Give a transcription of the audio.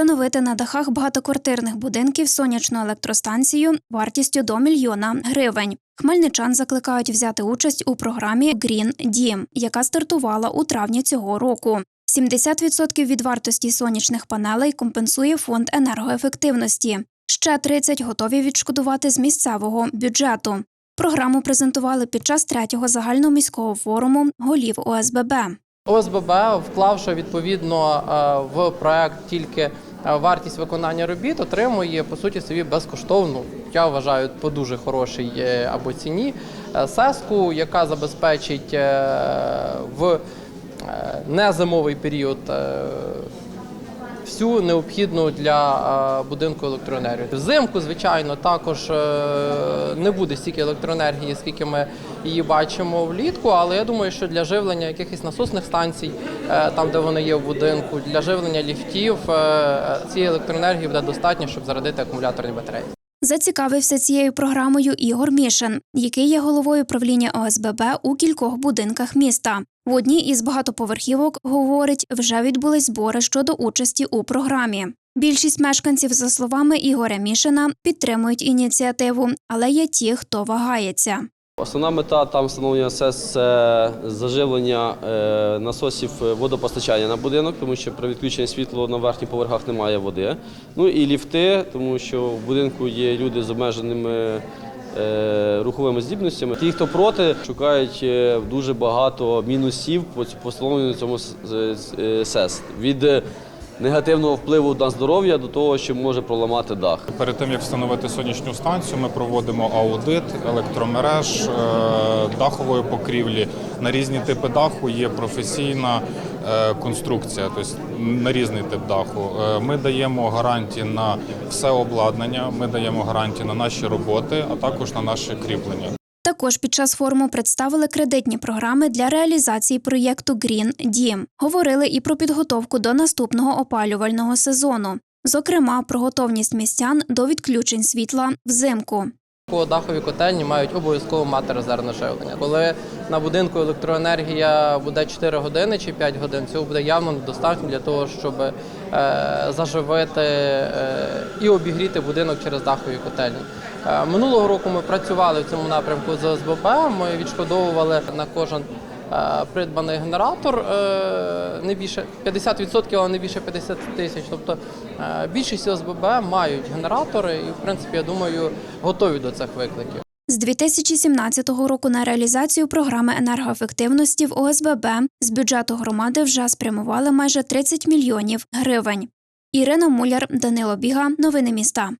встановити на дахах багатоквартирних будинків сонячну електростанцію вартістю до мільйона гривень. Хмельничан закликають взяти участь у програмі Green Дім, яка стартувала у травні цього року. 70% від вартості сонячних панелей компенсує фонд енергоефективності. Ще 30 готові відшкодувати з місцевого бюджету. Програму презентували під час третього загальноміського форуму голів ОСББ. ОСББ, вклавши відповідно е, в проект тільки вартість виконання робіт, отримує по суті собі безкоштовну. Я вважаю по дуже хорошій е, або ціні е, сеску, яка забезпечить е, в незимовий період. Всю необхідну для е, будинку електроенергію. Взимку, звичайно, також е, не буде стільки електроенергії, скільки ми її бачимо влітку. Але я думаю, що для живлення якихось насосних станцій, е, там де вони є в будинку, для живлення ліфтів цієї електроенергії буде достатньо, щоб зарядити акумуляторні батареї. Зацікавився цією програмою Ігор Мішин, який є головою правління ОСББ у кількох будинках міста. В одній із багатоповерхівок, говорить, вже відбулись збори щодо участі у програмі. Більшість мешканців, за словами Ігоря Мішина, підтримують ініціативу, але є ті, хто вагається. Основна мета там встановлення СЕС – заживлення е, насосів водопостачання на будинок, тому що при відключенні світла на верхніх поверхах немає води. Ну і ліфти, тому що в будинку є люди з обмеженими е, руховими здібностями. Ті, хто проти, шукають е, дуже багато мінусів по ць- по встановленню цьому е, СЕС. Від е, негативного впливу на здоров'я до того, що може проламати дах. Перед тим як встановити сонячну станцію, ми проводимо аудит електромереж, е, дахової покрівлі. На різні типи даху є професійна е, конструкція, тобто на різний тип даху. Е, Ми даємо гарантії на все обладнання, ми даємо гарантії на наші роботи, а також на наше кріплення. Також під час форуму представили кредитні програми для реалізації проєкту Green Дім. Говорили і про підготовку до наступного опалювального сезону. Зокрема, про готовність містян до відключень світла взимку. Дахові котельні мають обов'язково мати резервне живлення. Коли на будинку електроенергія буде 4 години чи 5 годин, цього буде явно недостатньо для того, щоб е, заживити е, і обігріти будинок через дахові котельні. Е, минулого року ми працювали в цьому напрямку з ОСББ. Ми відшкодовували на кожен придбаний генератор е, не більше 50%, але не більше 50 тисяч. Тобто е, більшість ОСББ мають генератори і, в принципі, я думаю, готові до цих викликів. З 2017 року на реалізацію програми енергоефективності в ОСББ з бюджету громади вже спрямували майже 30 мільйонів гривень. Ірина Муляр, Данило Біга. Новини міста.